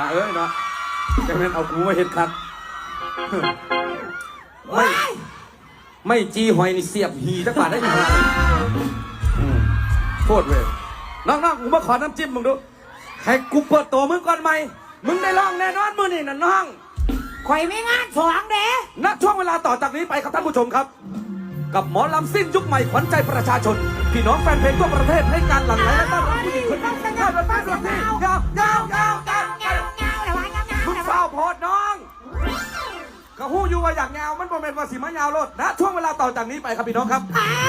าเอ้ยเนาะจะเป็นเอากูมาเห็ดคักไม่ไม่จีหอยนี่เสียบหีจักบาทได้หีอืมโคตรเว้ยน้องๆกูมาขอน้ำจิ้มมึงดูให้กูเปิดตัวมึงก่อนไหมมึงได้ลองแน่นอนมือนี่นะน้องข่อยไม่งานสองเด้ณช่วงเวลาต่อจากนี้ไปครับท่านผู้ชมครับ กับหมอลำสิ้นยุคใหม่ขวัญใจประชาชน พี่น้องแฟนเพลงทั่วประเทศให้การหลั่งไหลและต้อนรับผู้หญิงคนนี้ โมเมนต์ว่าสีมะยาวโลดนะช่วงเวลาต่อจากนี้ไปครับพี่น้องครับ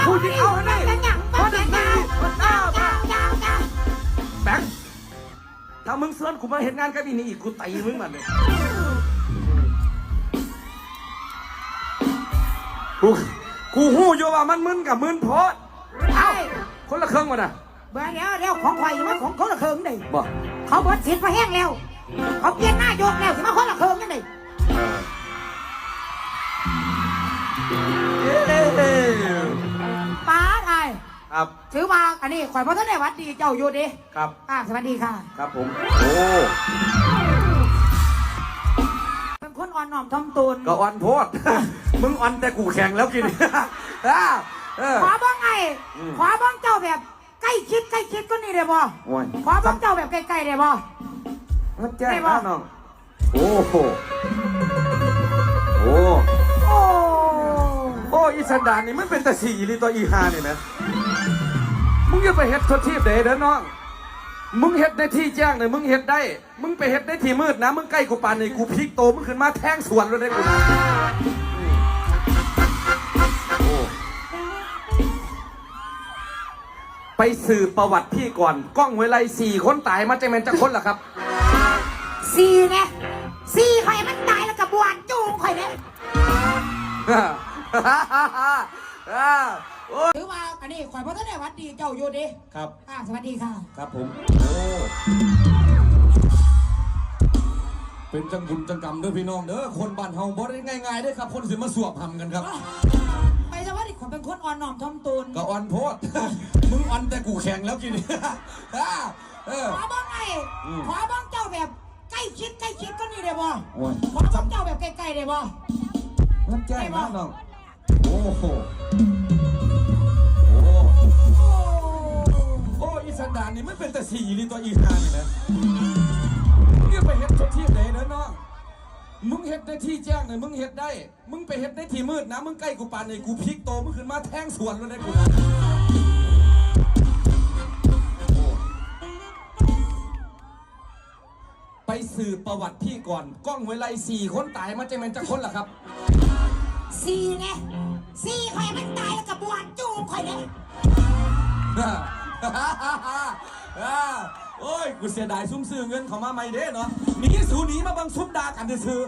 ผู้หญิงเอาให้ได้เงาเงาพอดีเงาเก้าเงาเงาเงาแบงค์ถ้ามึงเสือนกูมาเห็นงานกับอีนี่อีกกูตีมึงมันเลยกูกูหู้อยู่ว่ามันมึนกับมึนโพดเอ้าคนละเครื่องวะน่ะเบื่อเดี๋ยวเดี๋ยวของข่อยมาของเขาละเคิงดิบอกเขาบดสิทธิ์มาแห้งแล้วเขาเปลี่ยนหน้ายกแล้วสิมาคนละเคิงยังไงเอ้ย ป้าไทยครับ ถือว่าอันนี้ข่อยพ่อท่านได้หวัดดีเจ้าอยู่ดิครับอ่าสวัสดีค่ะ ครับผม โอ้ เป็นคนอ่อนน้อมถ่อมตนก็อ่อนโพด มึงอ่อนแต่กูแข็งแล้วกินอ่าเออ ขอบ้างไงอืม ขอบ้างเจ้าแบบใกล้ชิดใกล้ชิดก็นี่ได้บ่โอ้ยขอบ้างเจ้าแบบใกล้ๆได้บ่ มันแจ้งได้บ่ นะน้อง โอ้โหโอ้ โอ้โอ้อี สันดานนี่มันเป็นแต่สีหรือตัวอีฮาเนี่ยนะมึงอย่าไปเฮ็ดทดทีบเด้เด้อน้อง มึงเฮ็ดในที่แจ้งเนี่ยมึงเฮ็ดได้ มึงไปเฮ็ดในที่มืดนะ มึงใกล้กูปานนี่กูพลิกโตมึงขึ้นมาแทงสวนเลยได้กูนะอืมโอ้ไปสืบประวัติพี่ก่อน กล้องเวไลสี่คนตายมาจะแมนจะคนล่ะครับ สี่เนี่ยสี่ข่อยมันตายแล้วกับบวนจูงข่อยเนี่ยโอ้ย ถือว่าอันนี้ข่อยพ่อท่านได้หวัดดีเจ้าอยู่ดิครับ อ่าสวัสดีค่ะ ครับผม โอ้ เป็นจังบุญจังกรรมเด้อพี่น้องเด้อ คนบ้านเฮาบ่ได้ง่ายๆเด้อครับ คนสิมาสวบหำกันครับ ไปสวัสดีข่อยเป็นคนอ่อนน้อมถ่อมตนก็อ่อนโพด มึงอ่อนแต่กูแข็งแล้วกินอ่าเออขอบ้างไงอืมขอบ้างเจ้าแบบใกล้ชิดใกล้ชิดก็นี่ได้บ่โอ้ยขอบ้างเจ้าแบบใกล้ๆได้บ่มันแจ้งนะน้อง โอ้โหโอ้โอ้อ้อีสันดานนี่มันเป็นแต่สีหรือตัวอีฮานี่นะมึงอย่าไปเฮ็ดทดทีบเด้เด้อน้องมึงเฮ็ดในที่แจ้งเนี่ยมึงเฮ็ดได้ มึงไปเฮ็ดในที่มืดนะมึงใกล้กูปานนี่กูพลิกโตมึงขึ้นมาแทงสวนเลยได้กูนะโอ้ไปสืบประวัติพี่ก่อน กล้องเวไลสี่คนตายมาจะแมนจะคนล่ะครับสี่เนี่ย สี่ข่อยมันตายแล้วกับบวนจูงข่อยเนี่ยโอ้ย กูเสียดายซุ้มซื้อเงินเขามาไม่เด้เนาะหนีสูหนีมาบังซุ้มดากันซื้อ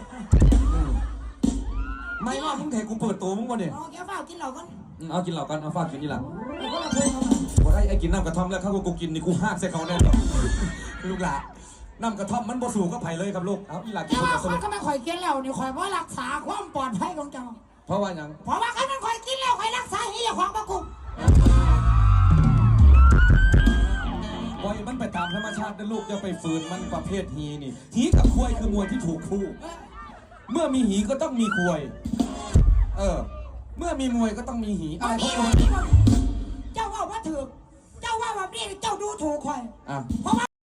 ๆไม่ว่ามึงเห็นกูเปิดตัวมึงวะเนี่ยเอาแก้วเฝ้ากินเหล้าก่อนอืมเอากินเหล้ากันเอาฝากกินนี่หลังไปคนละเคิงเอามาว่าไอ้ไอ้กินน้ำกระท่อมแล้วข้าวกูกินนี่กูหักใส่เขาแน่นอนลูกหลานน้ำกระท่อมมันบ่สูก็ไผ่เลยครับลูกเอาอีหลักกินแต่คนว่าละสข่อยลึกก็ไม่ข่อยกินแล้วนี่ข่อยว่ารักษาความปลอดภัยของเจ้าเพ ราะว่าหยังเพราะว่าคันมันข่อยกินแล้วข่อยรักษาให้เจ้าของประกุกปล่อยมันไปตามธรรมชาตินะลูกอย่าไปฝืนมันประเภทฮีนี่ฮีกับควยคือมวยที่ถูกคู่ เมื่อมีหีก็ต้องมีควย เออ เมื่อมีมวยก็ต้องมีหีตอะอไรนขอนี้งมึงเจ้าว่าว่าถือเจ้าว่าว่านี่เจ้าดูถูกข่อยอะเพราะว่า